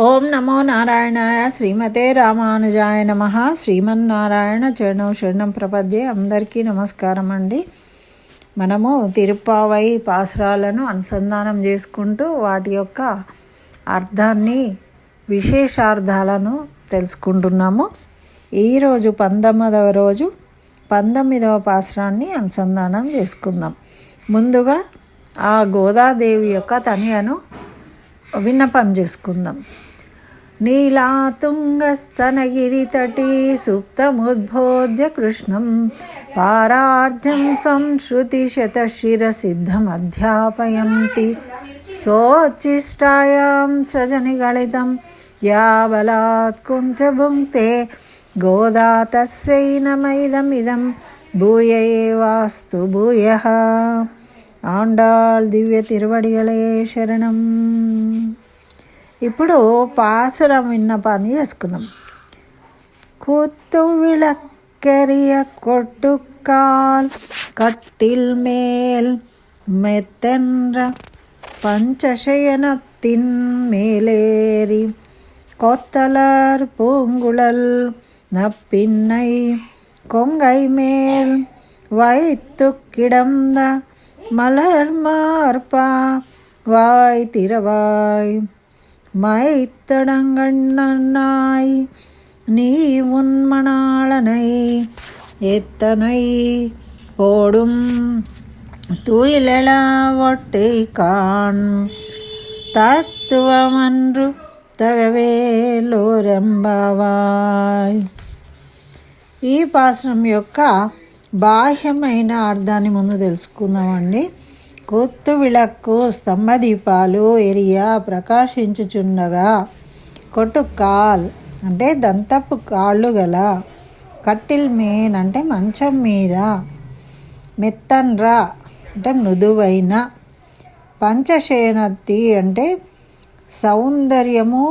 ఓం నమో నారాయణాయ శ్రీమతే రామానుజాయ నమ. శ్రీమన్నారాయణ చరణం శరణం ప్రపద్యే అందరికీ నమస్కారం అండి. మనము తిరుప్పావై పాసురాలను అనుసంధానం చేసుకుంటూ వాటి యొక్క అర్థాన్ని విశేషార్థాలను తెలుసుకుంటున్నాము. ఈరోజు పంతొమ్మిదవ రోజు పంతొమ్మిదవ పాసురాన్ని అనుసంధానం చేసుకుందాం. ముందుగా ఆ గోదాదేవి యొక్క తనియను విన్నపం చేసుకుందాం. నీలాతుంగస్తనగిరితటీ సుప్తముద్బోధ్య కృష్ణం. పారార్థ్యం సంశ్రుతిశతశిరసిద్ధమధ్యాపయంతి సోచ్చిష్టాయాం సృజనిగళితం యా బలాత్ కుంచభుంక్తే గోదా తస్యై నమైదమిదం. భూయ ఏవాస్తు భూయ. ఆండాళ్ దివ్య తిరువడిగలే శరణం. ఇప్పుడు పాసురం విన్నపాన్ని చేసుకుందాం கூத்து விளக்கெறிய கொட்டுக்கால் கட்டில் மேல் மெத்தென்ற பஞ்சசயனத்தின் மேலேறி கொத்தலர் பூங்குழல் நப்பின்னை கொங்கை மேல் வைத்து கிடந்த மலர் மார்பா வாய் திறவாய் மைத்தடங்கண்ணனாய் நீ உன்மணாளனை எத்தனை போடும் துயிலெழ ஒட்டை கான் தத்துவமன்று తగవేలోరెంబవాయ్ ఈ పాశ్రం యొక్క బాహ్యమైన అర్థాన్ని ముందు తెలుసుకుందామండి కొత్తు విళక్కు స్తంభ దీపాలు ఎరియా ప్రకాశించుచుండగా కొట్టు కాల్ అంటే దంతపు కాళ్ళు గల కట్టిల్ మేన్ అంటే మంచం మీద మెత్తన్రా అంటే మృదువైన పంచశయనత్తి అంటే సౌందర్యము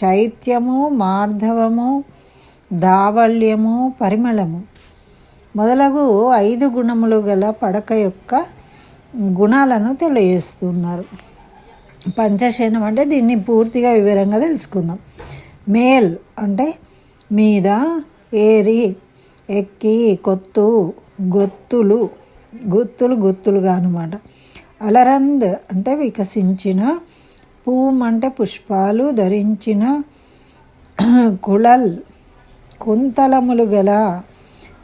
శైత్యము మార్ధవము దావళ్యము పరిమళము. మొదలగు ఐదు గుణములు గల పడక యొక్క గుణాలను తెలియజేస్తున్నారు. పంచశయనం అంటే దీన్ని పూర్తిగా వివరంగా తెలుసుకుందాం. మేల్ అంటే మీద ఏరి ఎక్కి కొత్తు గొత్తులు గుత్తులు గుత్తులుగా అనమాట అలరంద్ అంటే వికసించిన పూమ్ అంటే పుష్పాలు ధరించిన కుళల్ కుంతలములు గల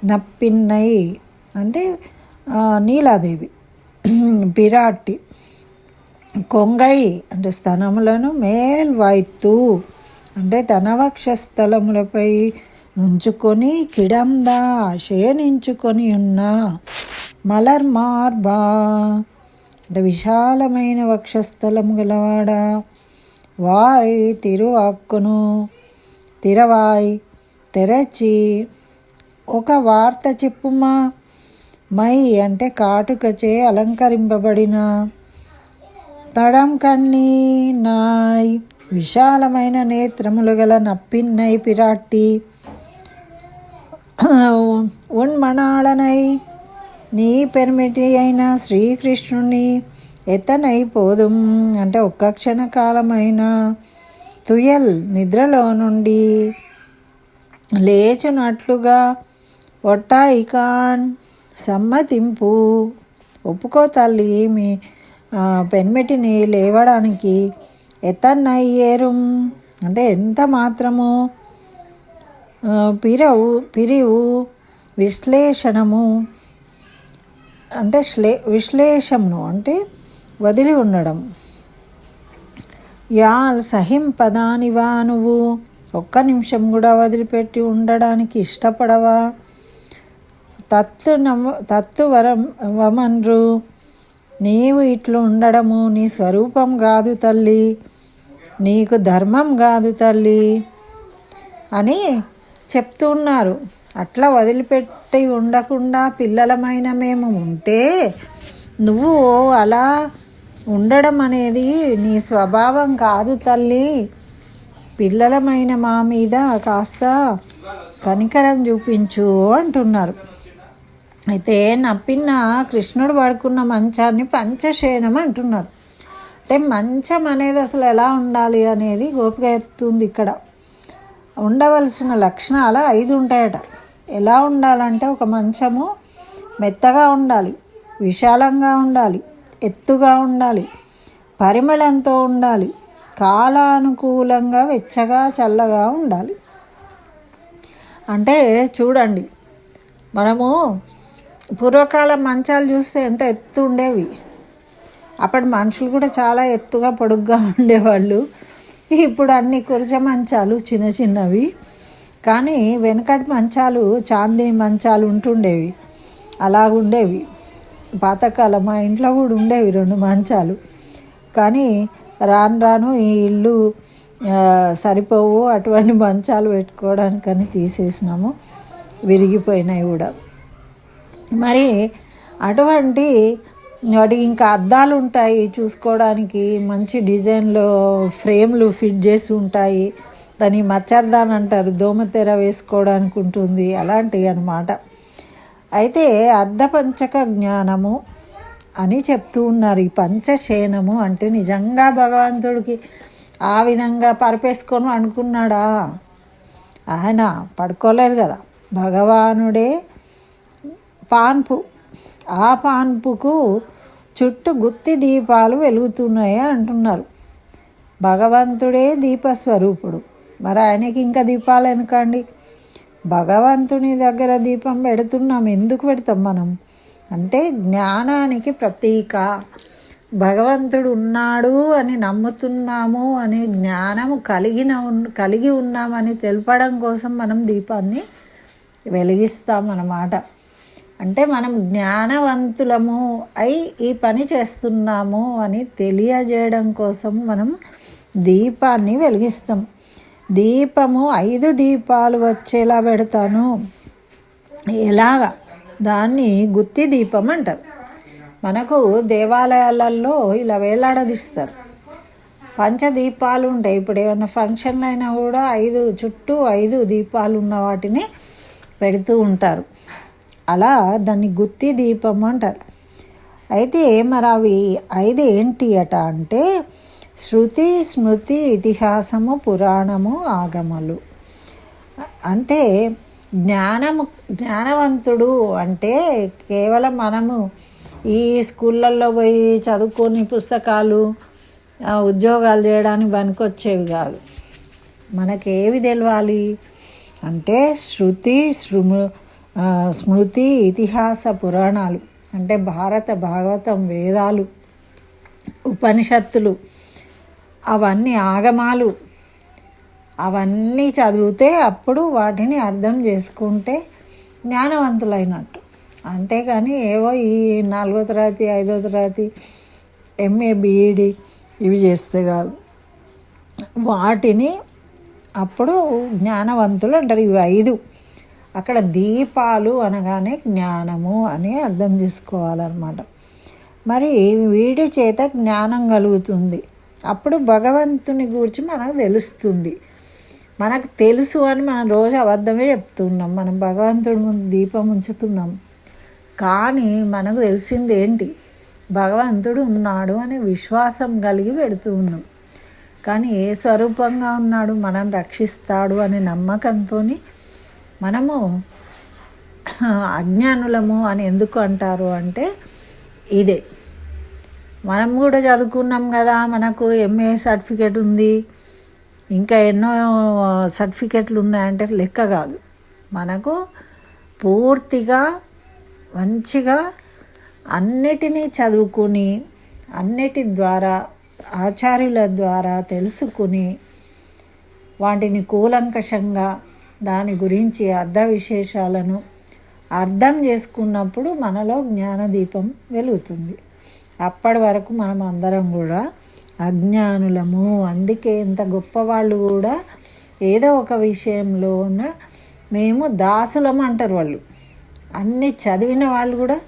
నప్పిన్నై అంటే నీలాదేవి. పిరాటి కొంగై అంటే స్థనములను మేల్వాయిత్తు. అంటే తన వక్షస్థలములపై ఉంచుకొని కిడందా శయనించుకొని ఉన్న మలర్ మార్బా. అంటే విశాలమైన వక్షస్థలము గలవాడా. వాయ్ తిరువాక్కును తిరవాయ్ తెరచి. ఒక వార్త చెప్పుమా? మై అంటే కాటుకచే అలంకరింపబడిన. తడం కన్నీ నాయ్ విశాలమైన నేత్రములు గల నప్పిన్నై పిరాట్టి. ఉన్మణాళనై నీ పెర్మిటి అయిన శ్రీకృష్ణుని ఎతనై పోదుం అంటే ఒక్క క్షణకాలమైన తుయల్ నిద్రలో నుండి లేచునట్లుగా ఒట్టాయికాన్ సమ్మతింపు. ఒప్పుకో తల్లి మీ పెన్మెటిని లేవడానికి ఎత్తన్నయ్యేరు అంటే ఎంత మాత్రము? పిరవు పిరివు విశ్లేషణము. అంటే శ్లే విశ్లేషమును అంటే వదిలి ఉండడం. యాల్ సహింపదానివా నువ్వు? ఒక్క నిమిషం కూడా వదిలిపెట్టి ఉండడానికి ఇష్టపడవా? తత్తు నమ తత్తు వరం వమన్రు. నీవు ఇట్లు ఉండడము నీ స్వరూపం కాదు తల్లి. నీకు ధర్మం కాదు తల్లి. అని చెప్తున్నారు అట్లా వదిలిపెట్టి ఉండకుండా పిల్లలమైన మేము ఉంటే నువ్వు అలా ఉండడం అనేది నీ స్వభావం కాదు తల్లి. పిల్లలమైన మా మీద కాస్త కనికరం చూపించు అంటున్నారు. అయితే నప్పిన కృష్ణుడు పడుకున్న మంచాన్ని పంచశయనం అంటున్నారు. అంటే మంచం అనేది అసలు ఎలా ఉండాలి అనేది గోపిక చెప్తుంది ఇక్కడ. ఉండవలసిన లక్షణాలు ఐదు ఉంటాయట. ఎలా ఉండాలంటే ఒక మంచము మెత్తగా ఉండాలి విశాలంగా ఉండాలి ఎత్తుగా ఉండాలి పరిమళంతో ఉండాలి కాలానుకూలంగా వెచ్చగా చల్లగా ఉండాలి. అంటే చూడండి మనము పూర్వకాలం మంచాలు చూస్తే ఎంత ఎత్తు ఉండేవి అప్పటి మనుషులు కూడా చాలా ఎత్తుగా పొడుగ్గా ఉండేవాళ్ళు. ఇప్పుడు అన్ని కుర్చ మంచాలు చిన్న చిన్నవి. కానీ వెనకటి మంచాలు చాందిని మంచాలు ఉంటుండేవి. అలాగుండేవి పాతకాలం మా ఇంట్లో కూడా ఉండేవి రెండు మంచాలు. కానీ రాను రాను ఈ ఇల్లు సరిపోవు అటువంటి మంచాలు పెట్టుకోవడానికని తీసేసినాము. విరిగిపోయినాయి కూడా. మరి అటువంటి వాటికి ఇంకా అద్దాలు ఉంటాయి చూసుకోవడానికి మంచి డిజైన్లో ఫ్రేమ్లు ఫిట్ చేసి ఉంటాయి. దాన్ని మచ్చర్దాన్ అంటారు దోమతెర వేసుకోవడానికి ఉంటుంది అలాంటివి అన్నమాట. అయితే అర్ధపంచక జ్ఞానము అని చెప్తూ ఉన్నారు. ఈ పంచశయనము అంటే నిజంగా భగవంతుడికి ఆ విధంగా పరిపేసుకొని అనుకున్నాడా? ఆయన పడుకోలేరు కదా. భగవానుడే పాన్పు ఆ పాన్పుకు చుట్టూ గుత్తి దీపాలు వెలుగుతున్నాయి అంటున్నారు. భగవంతుడే దీపస్వరూపుడు. మరి ఆయనకి ఇంకా దీపాలు ఎందుకండి? భగవంతుని దగ్గర దీపం పెడుతున్నాం ఎందుకు పెడతాం మనం? అంటే జ్ఞానానికి ప్రతీక. భగవంతుడు ఉన్నాడు అని నమ్ముతున్నాము అనే జ్ఞానం కలిగిన ఉన్- కలిగి ఉన్నామని తెలపడం కోసం మనం దీపాన్ని వెలిగిస్తామన్నమాట అంటే మనం జ్ఞానవంతులము అయి ఈ పని చేస్తున్నాము అని తెలియజేయడం కోసం మనం దీపాన్ని వెలిగిస్తాం. దీపము ఐదు దీపాలు వచ్చేలా పెడతాను. ఎలాగా? దాన్ని గుత్తి దీపం అంటారు. మనకు దేవాలయాలలో ఇలా వేలాడదీస్తారు. పంచదీపాలు ఉంటాయి. ఇప్పుడు ఏమైనా ఫంక్షన్లు అయినా కూడా ఐదు చుట్టూ ఐదు దీపాలు ఉన్న వాటిని పెడుతూ ఉంటారు. అలా దాన్ని గుత్తి దీపం అంటారు. అయితే మరి అవి ఐదు ఏంటి అట అంటే శృతి స్మృతి ఇతిహాసము పురాణము ఆగమలు. అంటే జ్ఞానము జ్ఞానవంతుడు అంటే కేవలం మనము ఈ స్కూళ్ళల్లో పోయి చదువుకొని పుస్తకాలు ఉద్యోగాలు చేయడానికి పనికొచ్చేవి కాదు. మనకేవి తెలవాలి అంటే శృతి శృము స్మృతి ఇతిహాస పురాణాలు అంటే భారత భాగవతం వేదాలు ఉపనిషత్తులు అవన్నీ ఆగమాలు. అవన్నీ చదివితే అప్పుడు వాటిని అర్థం చేసుకుంటే జ్ఞానవంతులైనట్టు. అంతేకాని ఏవో ఈ నాలుగో తరగతి ఐదో తరగతి ఎంఏ బీఈడి ఇవి చేస్తే కాదు. వాటిని అప్పుడు జ్ఞానవంతులు అంటారు. ఇవి ఐదు. అక్కడ దీపాలు అనగానే జ్ఞానము అని అర్థం చేసుకోవాలన్నమాట. మరి వీడి చేత జ్ఞానం కలుగుతుంది. అప్పుడు భగవంతుని గురించి మనకు తెలుస్తుంది. మనకు తెలుసు అని మనం రోజు అబద్ధమే చెప్తున్నాం. మనం భగవంతుడి ముందు దీపం ఉంచుతున్నాం. కానీ మనకు తెలిసింది ఏంటి? భగవంతుడు ఉన్నాడు అనే విశ్వాసం కలిగి పెడుతూ ఉన్నాం. కానీ ఏ స్వరూపంగా ఉన్నాడు? మనం రక్షిస్తాడు అనే నమ్మకంతో మనము అజ్ఞానులము అని ఎందుకు అంటారు అంటే ఇదే. మనం కూడా చదువుకున్నాం కదా మనకు ఎంఏ సర్టిఫికేట్ ఉంది. ఇంకా ఎన్నో సర్టిఫికెట్లు ఉన్నాయంటే లెక్క కాదు. మనకు పూర్తిగా మంచిగా అన్నిటినీ చదువుకుని అన్నిటి ద్వారా ఆచార్యుల ద్వారా తెలుసుకుని వాటిని కూలంకషంగా దాని గురించి అర్థ విశేషాలను అర్థం చేసుకున్నప్పుడు మనలో జ్ఞానదీపం వెలుగుతుంది. అప్పటి వరకు మనం అందరం కూడా అజ్ఞానులము. అందుకే ఇంత గొప్పవాళ్ళు కూడా ఏదో ఒక విషయంలోన మేము దాసులం అంటారు వాళ్ళు. అన్నీ చదివిన వాళ్ళు కూడా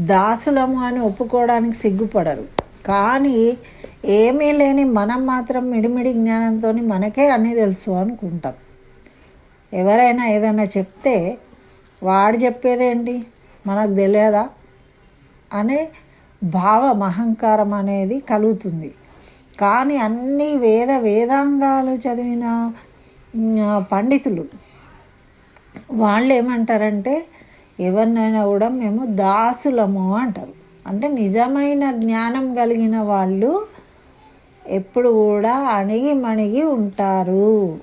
దాసులము అని ఒప్పుకోవడానికి సిగ్గుపడరు. కానీ ఏమీ లేని మనం మాత్రం మిడిమిడి జ్ఞానంతో మనకే అన్నీ తెలుసు అనుకుంటాం. ఎవరైనా ఏదైనా చెప్తే వాడు చెప్పేదేంటి? మనకు తెలియదా? అనే భావం అహంకారం అనేది కలుగుతుంది. కానీ అన్ని వేద వేదాంగాలు చదివిన పండితులు వాళ్ళు ఏమంటారంటే ఎవరినైనా కూడా మేము దాసులము అంటారు. అంటే నిజమైన జ్ఞానం కలిగిన వాళ్ళు ఎప్పుడు కూడా అణిగి మణిగి ఉంటారు.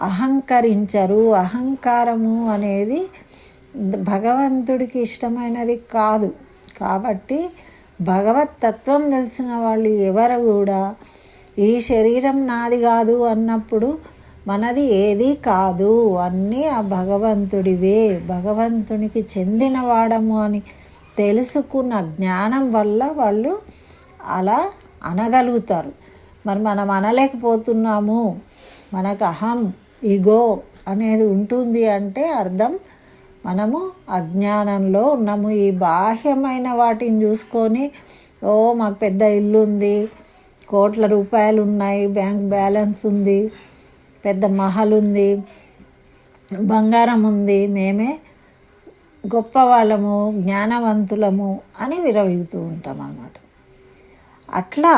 అహంకరించరు. అహంకారము అనేది భగవంతుడికి ఇష్టమైనది కాదు. కాబట్టి భగవత్ తత్వం తెలిసిన వాళ్ళు ఎవరు కూడా ఈ శరీరం నాది కాదు అన్నప్పుడు మనది ఏది కాదు. అన్నీ ఆ భగవంతుడివే. భగవంతునికి చెందినవాడము అని తెలుసుకున్న జ్ఞానం వల్ల వాళ్ళు అలా అనగలుగుతారు. మరి మనం అనలేకపోతున్నాము. మనకు అహం ఈగో అనేది ఉంటుంది అంటే అర్థం మనము అజ్ఞానంలో ఉన్నాము. ఈ బాహ్యమైన వాటిని చూసుకొని ఓ మాకు పెద్ద ఇల్లు ఉంది కోట్ల రూపాయలు ఉన్నాయి బ్యాంక్ బ్యాలెన్స్ ఉంది పెద్ద మహల్ ఉంది బంగారం ఉంది మేమే గొప్పవాళ్ళము జ్ఞానవంతులము అని విరవిగుతూ ఉంటాం అన్నమాట అట్లా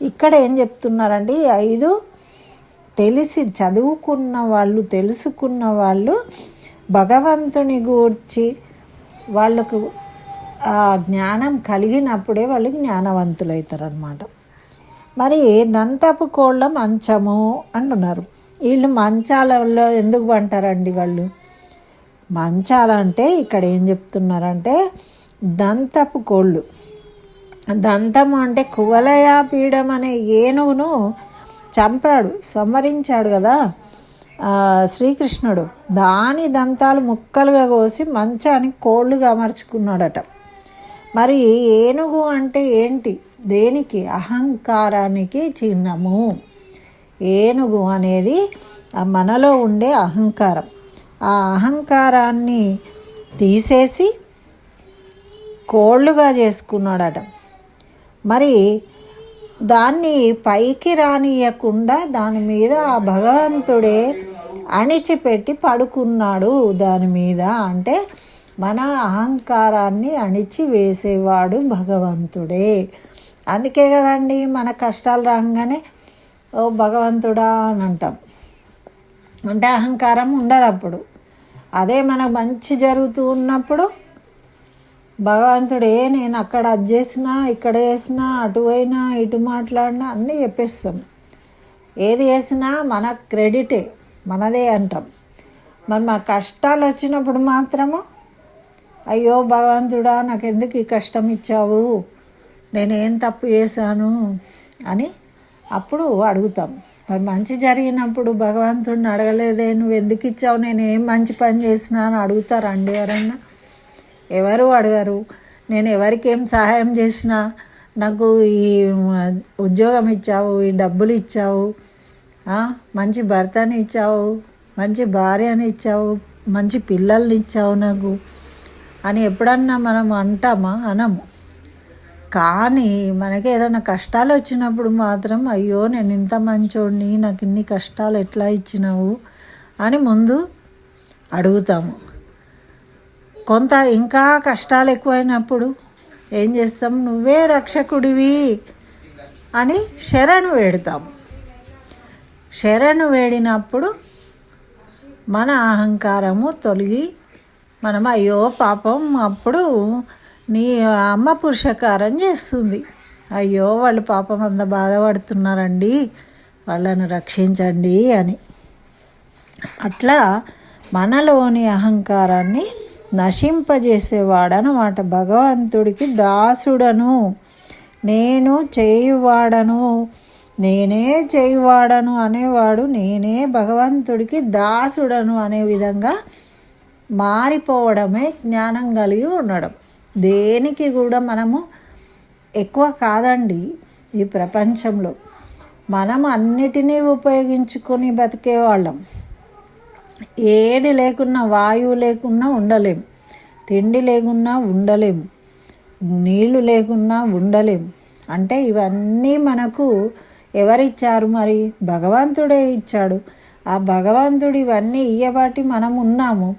ఇక్కడ ఏం చెప్తున్నారండి ఐదు తెలిసి చదువుకున్న వాళ్ళు తెలుసుకున్న వాళ్ళు భగవంతుని గూర్చి వాళ్ళకు ఆ జ్ఞానం కలిగినప్పుడే వాళ్ళు జ్ఞానవంతులు అవుతారనమాట మరి దంతపు కోళ్ళ మంచము అంటున్నారు. వీళ్ళు మంచాలలో ఎందుకు పంటారండి వాళ్ళు? మంచాలంటే ఇక్కడ ఏం చెప్తున్నారంటే దంతపు కోళ్ళు. దంతము అంటే కువలయ పీడం అనే ఏనుగును చంపాడు సంహరించాడు కదా. శ్రీకృష్ణుడు దాని దంతాలు ముక్కలుగా కోసి మంచాన్ని కోళ్ళుగా అమర్చుకున్నాడట. మరి ఏనుగు అంటే ఏంటి? దేనికి? అహంకారానికి చిహ్నము. ఏనుగు అనేది మనలో ఉండే అహంకారం. ఆ అహంకారాన్ని తీసేసి కోళ్ళుగా చేసుకున్నాడట. మరి దాన్ని పైకి రానియకుండా దాని మీద ఆ భగవంతుడే అణిచిపెట్టి పడుకున్నాడు దాని మీద. అంటే మన అహంకారాన్ని అణిచి వేసేవాడు భగవంతుడే. అందుకే కదండి మన కష్టాలు రాగానే ఓ భగవంతుడా అని అంటాం. అంటే అహంకారం ఉండదు అప్పుడు. అదే మనకు మంచి జరుగుతూ ఉన్నప్పుడు భగవంతుడే నేను అక్కడ అది చేసినా ఇక్కడ చేసినా అటు పోయినా ఇటు మాట్లాడినా అన్నీ చెప్పేస్తాం. ఏది చేసినా మన క్రెడిటే మనదే అంటాం. మరి మా కష్టాలు వచ్చినప్పుడు మాత్రము అయ్యో భగవంతుడా నాకు ఎందుకు ఈ కష్టం ఇచ్చావు? నేను ఏం తప్పు చేశాను? అని అప్పుడు అడుగుతాం. మరి మంచి జరిగినప్పుడు భగవంతుడిని అడగలేదే నువ్వు ఎందుకు ఇచ్చావు? నేను ఏం మంచి పని చేసినా అని అడుగుతారండి ఎవరన్నా? ఎవరు అడగరు. నేను ఎవరికి ఏం సహాయం చేసినా నాకు ఈ ఉద్యోగం ఇచ్చావు ఈ డబ్బులు ఇచ్చావు మంచి భర్తని ఇచ్చావు మంచి భార్యని ఇచ్చావు మంచి పిల్లల్ని ఇచ్చావు నాకు అని ఎప్పుడన్నా మనం అంటామా? అనము. కానీ మనకి ఏదైనా కష్టాలు వచ్చినప్పుడు మాత్రం అయ్యో నేను ఇంత మంచోడిని నాకు ఇన్ని కష్టాలు ఎట్లా ఇచ్చినావు? అని ముందు అడుగుతాము. కొంత ఇంకా కష్టాలు ఎక్కువైనప్పుడు ఏం చేస్తాం? నువ్వే రక్షకుడివి అని శరణు వేడుతాం. శరణు వేడినప్పుడు మన అహంకారము తొలగి మనం అయ్యో పాపం అప్పుడు నీ అమ్మ పురుషకారం చేస్తుంది. అయ్యో వాళ్ళు పాపం అంత బాధపడుతున్నారండి వాళ్ళను రక్షించండి అని. అట్లా మనలోని అహంకారాన్ని నశింపజేసేవాడనమాట. భగవంతుడికి దాసుడను. నేను చేయువాడను. నేనే చేయువాడను అనేవాడు నేనే భగవంతుడికి దాసుడను అనే విధంగా మారిపోవడమే జ్ఞానం కలిగి ఉండడం. దేనికి కూడా మనము ఎక్కువ కాదండి ఈ ప్రపంచంలో. మనం అన్నిటినీ ఉపయోగించుకొని బతికేవాళ్ళం. ఏది లేకున్నా వాయువు లేకున్నా ఉండలేం. తిండి లేకున్నా ఉండలేం. నీళ్ళు లేకున్నా ఉండలేం. అంటే ఇవన్నీ మనకు ఎవరిచ్చారు మరి? భగవంతుడే ఇచ్చాడు. ఆ భగవంతుడు ఇవన్నీ ఇయ్యబాటి మనం ఉన్నాము.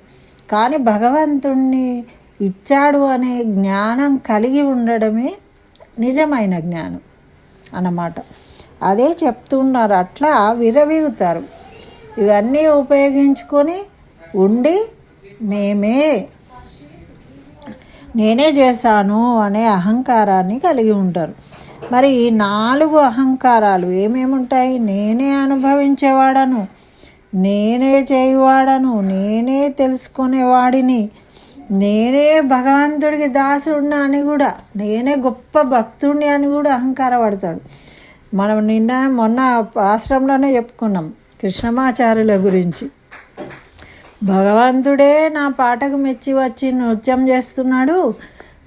కానీ భగవంతుణ్ణి ఇచ్చాడు అనే జ్ఞానం కలిగి ఉండడమే నిజమైన జ్ఞానం అన్నమాట. అదే చెప్తున్నారు అట్లా విరవీగుతారు ఇవన్నీ ఉపయోగించుకొని ఉండి మేమే నేనే చేశాను అనే అహంకారాన్ని కలిగి ఉంటారు. మరి ఈ నాలుగు అహంకారాలు ఏమేమి ఉంటాయి? నేనే అనుభవించేవాడను నేనే చేయవాడను నేనే తెలుసుకునేవాడిని నేనే భగవంతుడికి దాసుడిని అని కూడా నేనే గొప్ప భక్తుడిని అని కూడా అహంకారపడతాడు. మనం నిన్న మొన్న ఆశ్రమంలోనే చెప్పుకున్నాం. కృష్ణమాచార్యుల గురించి. భగవంతుడే నా పాటకు మెచ్చి వచ్చి నృత్యం చేస్తున్నాడు.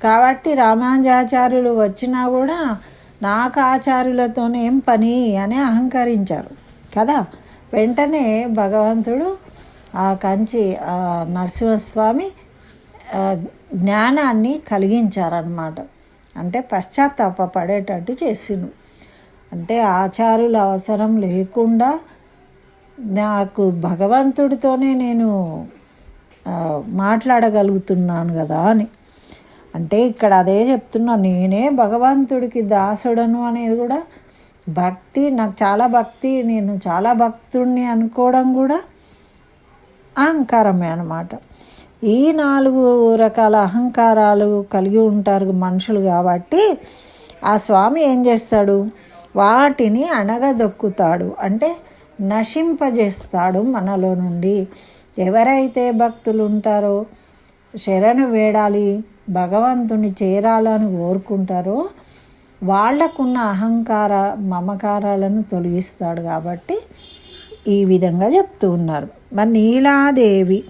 కాబట్టి రామానుజాచార్యులు వచ్చినా కూడా నాకు ఆచార్యులతోనేం ఏం పని అని అహంకరించారు. కదా? వెంటనే భగవంతుడు ఆ కంచి నరసింహస్వామి జ్ఞానాన్ని కలిగించారనమాట అంటే పశ్చాత్తాప పడేటట్టు చేసిండు. అంటే ఆచారుల అవసరం లేకుండా నాకు భగవంతుడితోనే నేను మాట్లాడగలుగుతున్నాను కదా అని. అంటే ఇక్కడ అదే చెప్తున్నా నేనే భగవంతుడికి దాసుడను అనేది కూడా భక్తి నాకు చాలా భక్తి నేను చాలా భక్తుడిని అనుకోవడం కూడా అహంకారమే అన్నమాట. ఈ నాలుగు రకాల అహంకారాలు కలిగి ఉంటారు మనుషులు కాబట్టి ఆ స్వామి ఏం చేస్తాడు? వాటిని అణగదొక్కుతాడు. అంటే నశింపజేస్తాడు మనలో నుండి. ఎవరైతే భక్తులు ఉంటారో శరణు వేడాలి భగవంతుని చేరాలని కోరుకుంటారో వాళ్ళకున్న అహంకార మమకారాలను తొలగిస్తాడు కాబట్టి ఈ విధంగా చెప్తూ ఉన్నారు. మరి నీలాదేవి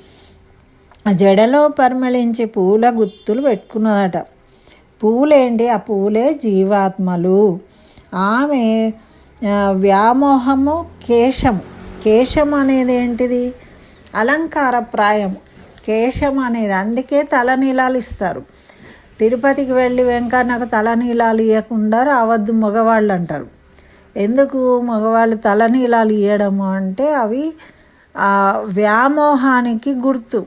జడలో పరిమళించే పూల గుత్తులు పెట్టుకున్నదట. పూలేంటి? ఆ పూలే జీవాత్మలు. ఆమె వ్యామోహము కేశము. కేశం అనేది ఏంటిది? అలంకారప్రాయం కేశం అనేది అందుకే తలనీలాలు ఇస్తారు. తిరుపతికి వెళ్ళి వెంకన్నకు తలనీలాలు ఇవ్వకుండా రావద్దు మగవాళ్ళు అంటారు. ఎందుకు మగవాళ్ళు తలనీలాలు ఇవ్వడము అంటే అవి వ్యామోహానికి గుర్తు.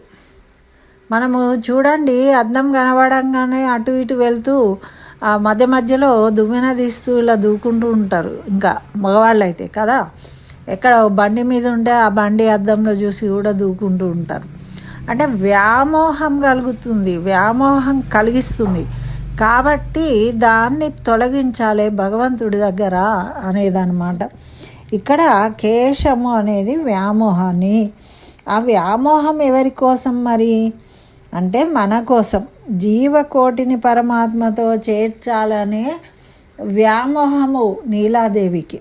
మనము చూడండి అద్దం కనబడంగానే అటు ఇటు వెళ్తూ ఆ మధ్య మధ్యలో దువ్వెన తీస్తూ ఇలా దూకుంటూ ఉంటారు. ఇంకా మగవాళ్ళు అయితే కదా? ఎక్కడ బండి మీద ఉంటే ఆ బండి అద్దంలో చూసి కూడా దూకుంటూ ఉంటారు. అంటే వ్యామోహం కలుగుతుంది వ్యామోహం కలిగిస్తుంది. కాబట్టి దాన్ని తొలగించాలి భగవంతుడి దగ్గర అనేదన్నమాట. ఇక్కడ కేశము అనేది వ్యామోహాన్ని. ఆ వ్యామోహం ఎవరి కోసం మరి? అంటే మన కోసం జీవకోటిని పరమాత్మతో చేర్చాలనే వ్యామోహము నీలాదేవికి.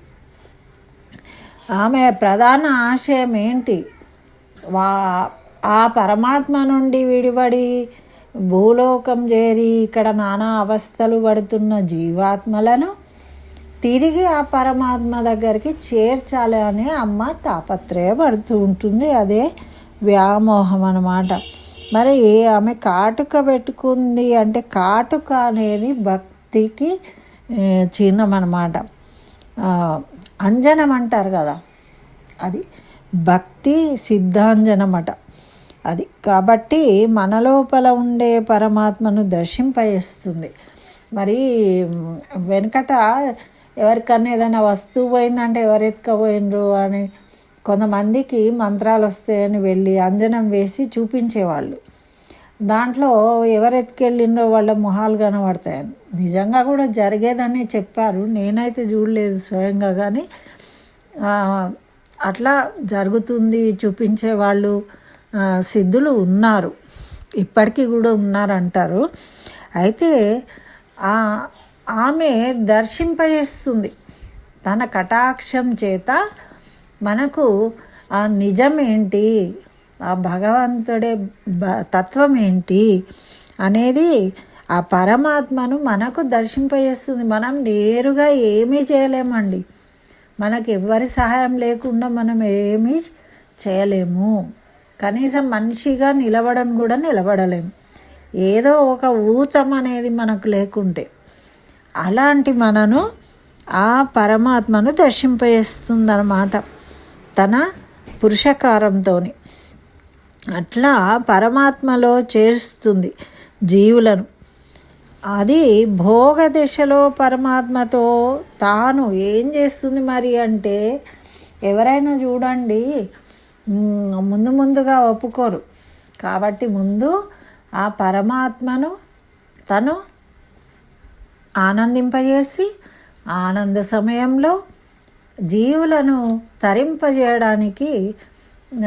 ఆమె ప్రధాన ఆశయం ఏంటి? వా ఆ పరమాత్మ నుండి విడిపడి భూలోకం చేరి ఇక్కడ నానా అవస్థలు పడుతున్న జీవాత్మలను తిరిగి ఆ పరమాత్మ దగ్గరికి చేర్చాలి అని అమ్మ తాపత్రయపడుతూ ఉంటుంది. అదే వ్యామోహం అన్నమాట. మరి ఆమె కాటుక పెట్టుకుంది అంటే కాటుక అనేది భక్తికి ఏ, చిహ్నం అన్నమాట. అంజనం అంటారు కదా అది భక్తి సిద్ధాంజనమట. అది కాబట్టి మన లోపల ఉండే పరమాత్మను దర్శింపజేస్తుంది. మరి వెనకట ఎవరికన్నా ఏదైనా వస్తువు పోయిందంటే ఎవరు ఎత్తుకపోయినరు అని కొంతమందికి మంత్రాలు వస్తాయని వెళ్ళి అంజనం వేసి చూపించేవాళ్ళు. దాంట్లో ఎవరు వాళ్ళ మొహాలు కనబడతాయని. నిజంగా కూడా జరిగేదని చెప్పారు. నేనైతే చూడలేదు స్వయంగా కానీ అట్లా జరుగుతుంది చూపించే వాళ్ళు సిద్ధులు ఉన్నారు. ఇప్పటికీ కూడా ఉన్నారంటారు. అయితే ఆమె దర్శింపజేస్తుంది. తన కటాక్షం చేత మనకు ఆ నిజం ఏంటి ఆ భగవంతుడే బ- తత్వం ఏంటి అనేది ఆ పరమాత్మను మనకు దర్శింపజేస్తుంది. మనం నేరుగా ఏమీ చేయలేమండి. మనకి ఎవరి సహాయం లేకుండా మనం ఏమీ చేయలేము. కనీసం మనిషిగా నిలబడని కూడా నిలబడలేము. ఏదో ఒక ఊతం అనేది మనకు లేకుంటే అలాంటి మనను ఆ పరమాత్మను దర్శింపజేస్తుందన్నమాట. తన పురుషకారంతో అట్లా పరమాత్మలో చేరుస్తుంది జీవులను. అది భోగ దశలో పరమాత్మతో తాను ఏం చేస్తుంది మరి అంటే ఎవరైనా చూడండి ముందు ముందుగా ఒప్పుకోరు. కాబట్టి ముందు ఆ పరమాత్మను తను ఆనందింపజేసి ఆనంద సమయంలో జీవులను తరింపజేయడానికి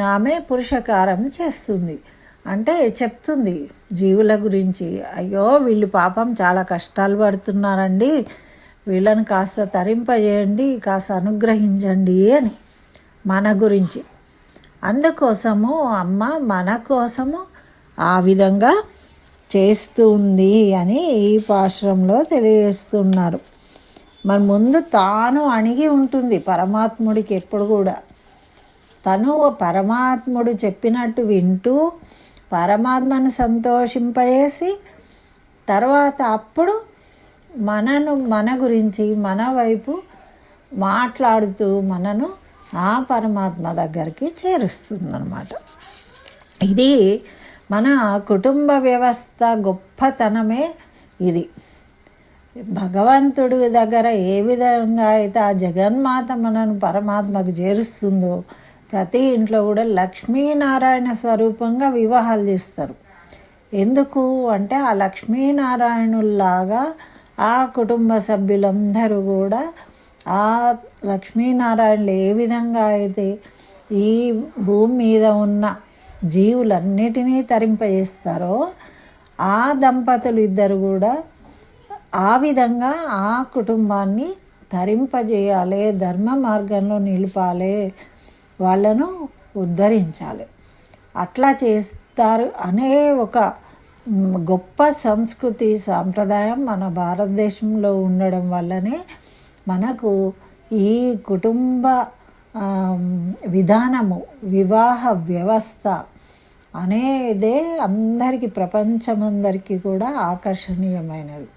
ఆమె పురుషకారం చేస్తుంది. అంటే చెప్తుంది జీవుల గురించి అయ్యో వీళ్ళు పాపం చాలా కష్టాలు పడుతున్నారండి. వీళ్ళని కాస్త తరింపజేయండి కాస్త అనుగ్రహించండి అని మన గురించి. అందుకోసము అమ్మ మన కోసము ఆ విధంగా చేస్తుంది అని ఈ పాశ్రంలో తెలియజేస్తున్నారు. మరి ముందు తాను అణిగి ఉంటుంది పరమాత్ముడికి ఎప్పుడు కూడా. తను పరమాత్ముడు చెప్పినట్టు వింటూ పరమాత్మను సంతోషింపజేసి తర్వాత అప్పుడు మనను మన గురించి మన వైపు మాట్లాడుతూ మనను ఆ పరమాత్మ దగ్గరికి చేరుస్తుందన్నమాట. ఇది మన కుటుంబ వ్యవస్థ గొప్పతనమే ఇది. భగవంతుడి దగ్గర ఏ విధంగా అయితే ఆ జగన్మాత మనను పరమాత్మకు చేరుస్తుందో ప్రతి ఇంట్లో కూడా లక్ష్మీనారాయణ స్వరూపంగా వివాహాలు చేస్తారు. ఎందుకు అంటే ఆ లక్ష్మీనారాయణుల్లాగా ఆ కుటుంబ సభ్యులందరూ కూడా ఆ లక్ష్మీనారాయణులు ఏ విధంగా అయితే ఈ భూమి మీద ఉన్న జీవులన్నిటినీ తరింపజేస్తారో ఆ దంపతులు ఇద్దరు కూడా ఆ విధంగా ఆ కుటుంబాన్ని తరింపజేయాలి ధర్మ మార్గంలో నిలపాలి వాళ్ళను ఉద్ధరించాలి. అట్లా చేస్తారు అనే ఒక గొప్ప సంస్కృతి సాంప్రదాయం మన భారతదేశంలో ఉండడం వల్లనే మనకు ఈ కుటుంబ విధానము వివాహ వ్యవస్థ అనేదే అందరికీ ప్రపంచమందరికీ కూడా ఆకర్షణీయమైనది.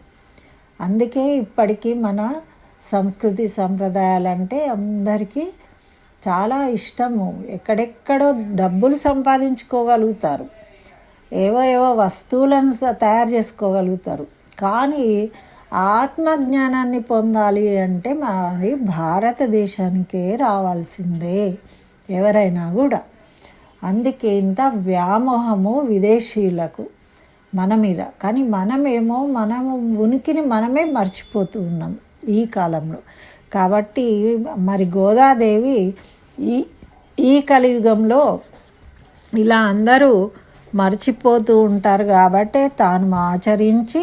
అందుకే ఇప్పటికీ మన సంస్కృతి సంప్రదాయాలంటే అందరికీ చాలా ఇష్టము. ఎక్కడెక్కడో డబ్బులు సంపాదించుకోగలుగుతారు. ఏవో ఏవో వస్తువులను స- తయారు చేసుకోగలుగుతారు. కానీ ఆత్మజ్ఞానాన్ని పొందాలి అంటే మరి భారతదేశానికే రావాల్సిందే ఎవరైనా కూడా. అందుకే ఇంత వ్యామోహము విదేశీయులకు. మన మీద. కానీ మనమేమో మనము ఉనికిని మనమే మర్చిపోతూ ఉన్నాం ఈ కాలంలో. కాబట్టి మరి గోదాదేవి ఈ ఈ కలియుగంలో ఇలా అందరూ మర్చిపోతూ ఉంటారు కాబట్టే తాను ఆచరించి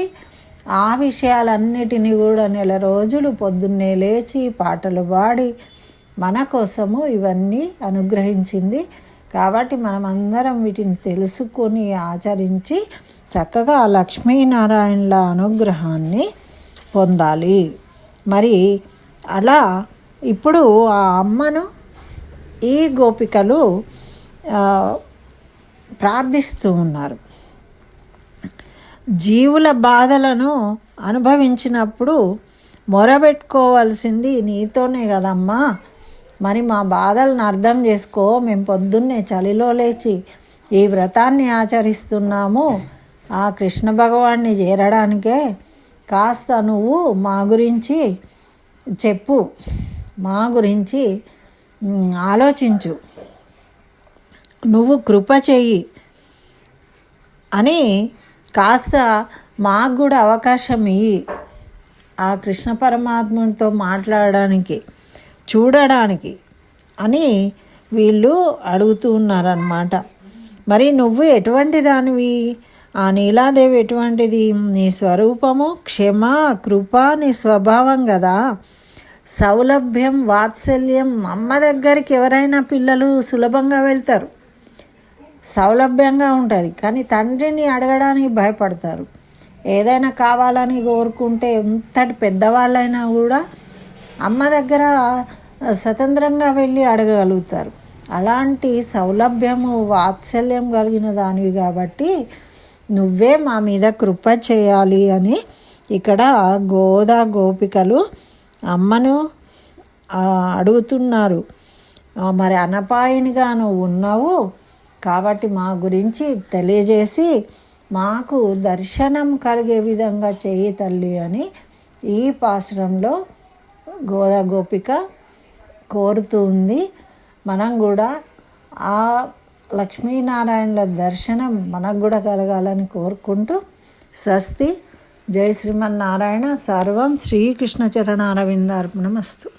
ఆ విషయాలన్నిటినీ కూడా నెల రోజులు పొద్దున్నే లేచి పాటలు పాడి మన కోసము ఇవన్నీ అనుగ్రహించింది. కాబట్టి మనమందరం వీటిని తెలుసుకొని ఆచరించి చక్కగా లక్ష్మీనారాయణుల అనుగ్రహాన్ని పొందాలి. మరి అలా ఇప్పుడు ఆ అమ్మను ఈ గోపికలు ప్రార్థిస్తూ ఉన్నారు. జీవుల బాధలను అనుభవించినప్పుడు మొరబెట్టుకోవాల్సింది నీతోనే కదమ్మా. మరి మా బాధలను అర్థం చేసుకో. మేము పొద్దున్నే చలిలో లేచి ఈ వ్రతాన్ని ఆచరిస్తున్నాము. ఆ కృష్ణ భగవాన్ని చేరడానికే కాస్త నువ్వు మా గురించి చెప్పు మా గురించి ఆలోచించు. నువ్వు కృప చెయ్యి అని కాస్త మాకు కూడా అవకాశం ఇయ్యి ఆ కృష్ణ పరమాత్మతో మాట్లాడడానికి చూడడానికి అని వీళ్ళు అడుగుతూ ఉన్నారనమాట మరి నువ్వు ఎటువంటి దానివి? ఆ నీలాదేవి ఎటువంటిది? నీ స్వరూపము క్షమ కృప నీ స్వభావం కదా సౌలభ్యం వాత్సల్యం అమ్మ దగ్గరికి ఎవరైనా పిల్లలు సులభంగా వెళ్తారు. సౌలభ్యంగా ఉంటుంది. కానీ తండ్రిని అడగడానికి భయపడతారు. ఏదైనా కావాలని కోరుకుంటే ఎంతటి పెద్దవాళ్ళైనా కూడా అమ్మ దగ్గర స్వతంత్రంగా వెళ్ళి అడగగలుగుతారు. అలాంటి సౌలభ్యము వాత్సల్యం కలిగిన దానివి కాబట్టి నువ్వే మా మీద కృప చేయాలి అని ఇక్కడ గోదా గోపికలు అమ్మను అడుగుతున్నారు. మరి అనపాయినిగా నువ్వు ఉన్నావు కాబట్టి మా గురించి తెలియజేసి మాకు దర్శనం కలిగే విధంగా చేయి తల్లి అని ఈ పాశ్రంలో గోదా గోపిక కోరుతుంది మనం కూడా ఆ లక్ష్మీనారాయణుల దర్శనం మనకు కూడా కలగాలని కోరుకుంటూ స్వస్తి. జై శ్రీమన్నారాయణ. సర్వం శ్రీకృష్ణ చరణారవిందార్పణమస్తు